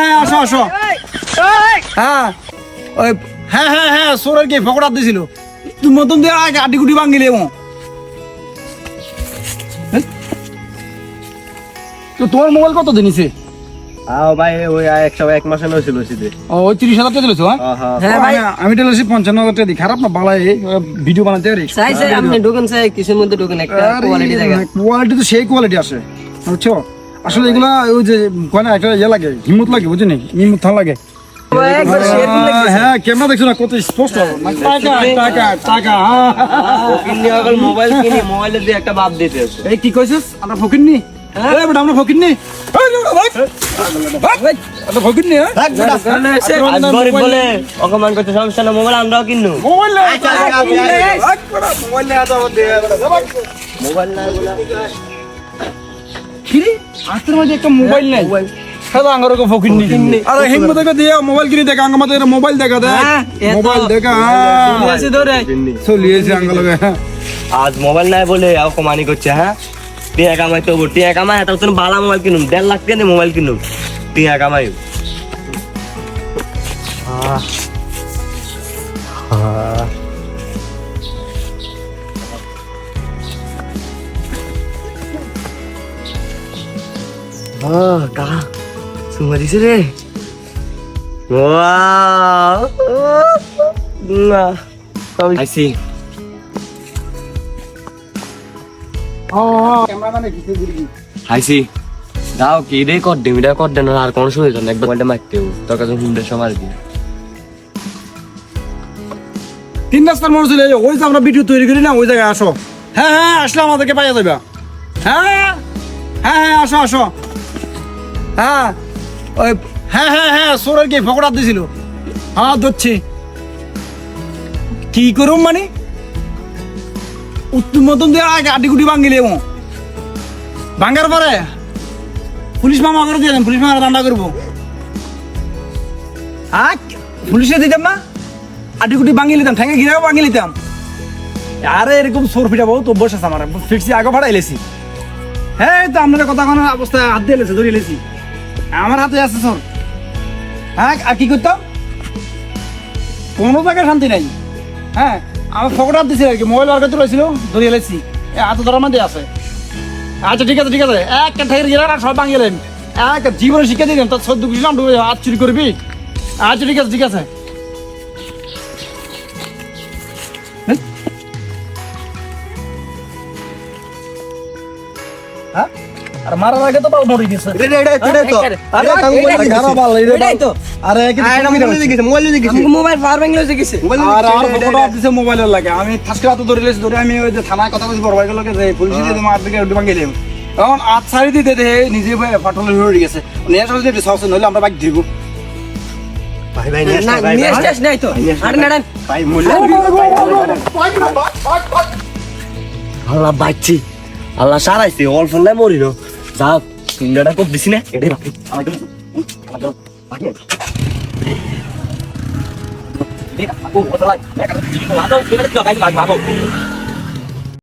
হ্যাঁ আসো আসো। হ্যাঁ ওই হ্যাঁ হ্যাঁ হ্যাঁ সোরের কি ফকড়া দিছিল। তুই মতন দিয়ে আগে ভাঙিলে এমন। তো তোমার মোবাইল কত দিনিছে আও ভাই ওই একশো এক মাসে নছিল সিধে ও ওই তিরিশ হাজার টাকা দিলেছো হ্যাঁ? হ্যাঁ ভাই আমি- আমি টেলেছি পঞ্চান্ন হাজার টাকা খারাপ না বালাই ভিডিও বানাতে পারি। চাই চাই আপনি ঢুকেন চাই কিছুর মধ্যে ঢুকেন একটা কোয়ালিটি দেখা কোয়ালিটি তো সেই কোয়ালিটি আছে বুঝছ? আসলে এগুলা ওই যে কয় না একটা ইয়ে লাগে হিম্মত লাগে বুঝলি হিম্মত থাকা লাগে। হ্যাঁ ক্যামেরা দেখছ না কত স্পষ্ট? টাকা টাকা টাকা হ্যাঁ। মোবাইল কিনি মোবাইলে দিয়ে একটা বাদ দিতে আছে। এই কি কইছিস? আমরা ফকির নি? আমরা ফকির ভাই আমরা ফকির নি হ্যাঁ? অকমান করতে সমস্যা না মোবাইল আমরাও কিনু মোবাইল? না কি হাতের মাঝে একটা মোবাইল নাই। সাদা আঙ্গার কো ফকির নি আরে হিম্মত দেখা দিয়ে মোবাইল কিনে দেখা আঙ্গা মাতে মোবাইল দেখা দে হ্যাঁ, মোবাইল দেখা আছে ধরে। চলিয়েছে আজ মোবাইল নাই বলে অকমানি করছে হ্যাঁ? টিয়া কামাই তো টিয়া কামাই এত তুমি বালা মোবাইল কিনুম। দেড় লাখ টাকা মোবাইল কিনুম। টিয়া কামাই। কা সুমা দিছে রে। ক্যামেরাম্যানে কিছু দিবি হাইছি দাও কি রে কর দে মিটা কর দে না আর কোন সময় তো একবার মারতে হবে তোর কাছে হুন্ডে সময় দি তিন রাস্তার মানুষ চলে ওই যে আমরা ভিডিও তৈরি করি না ওই জায়গায় আসো। হ্যাঁ হ্যাঁ আসলে আমাদেরকে পাইয়া যাবে হ্যাঁ? হ্যাঁ হ্যাঁ আসো আসো। হ্যাঁ ওই হ্যাঁ হ্যাঁ হ্যাঁ সোরের কি ফকড়া দিছিল? হ্যাঁ ধরছি। কি করুম মানে? উত্তম মতন দিয়ে আগে আড্ডি গুটি ভাঙিলে এমন ভাঙার পরে পুলিশ মামা করে দিয়ে দেন, পুলিশ মামা দান্ডা করব। হ্যাঁ পুলিশে দিতাম না আটি কুটি ভাঙি লিতাম ঠ্যাঙ্গে গিরাও ভাঙি লিতাম। আরে এরকম সোর ফিটা বহুত অভ্যাস আছে আমার। ফিরছি আগে ভাড়া এলেছি হ্যাঁ তো আপনাদের কথা কোনো অবস্থায় হাত দিয়ে এলেছে ধরে এলেছি আমার হাতে আছে সোর হ্যাঁ আর কি করতাম? কোনো জায়গায় শান্তি নাই। হ্যাঁ আমার ফকট দিছিল আর কি, মোবাইল বার করতে রয়েছিল ধরে এলেছি এ, হাতে ধরার মধ্যে আছে। আচ্ছা ঠিক আছে ঠিক আছে। একটা ঠেকের গেলে আর সব ভাঙি গেলেন এক জীবনে শিখে দিলেন তার সদ্য ডুবে হাত চুরি করবি? আচ্ছা ঠিক আছে ঠিক আছে। হ্যাঁ? আর মারার আগে তো বাল মরে গেছে। আরে বাল, এই রে বাল। এটাই তো। আরে কি আমাকে মোবাইল পাওয়ার ব্যাংক গেছে। আর আর ফটো দিছে মোবাইলের লাগে। আমি ফার্স্ট রাতে ধরে লেছি ধরে আমি ওই যে থানায় কথা কইছি বড় ভাই গুলোকে যে পুলিশ দিয়ে মার দিকে উঠে ভাঙিয়ে দেব এখন আট সারি দিতে দে নিজে ফাটলে হয়ে গেছে। নিয়ে আসলে যে সস নইলে আমরা বাইক দিব ভাই ভাই না নিয়ে আসছিস নাই তো। আরে নাড়ান ভাই মূল্য আল্লাহ বাচ্চি। আল্লাহ সারাইছে অল্প নাই মরিল যা তিনটা কপ দিছি না এটাই বাকি আমাকে আমাকে বাকি এটা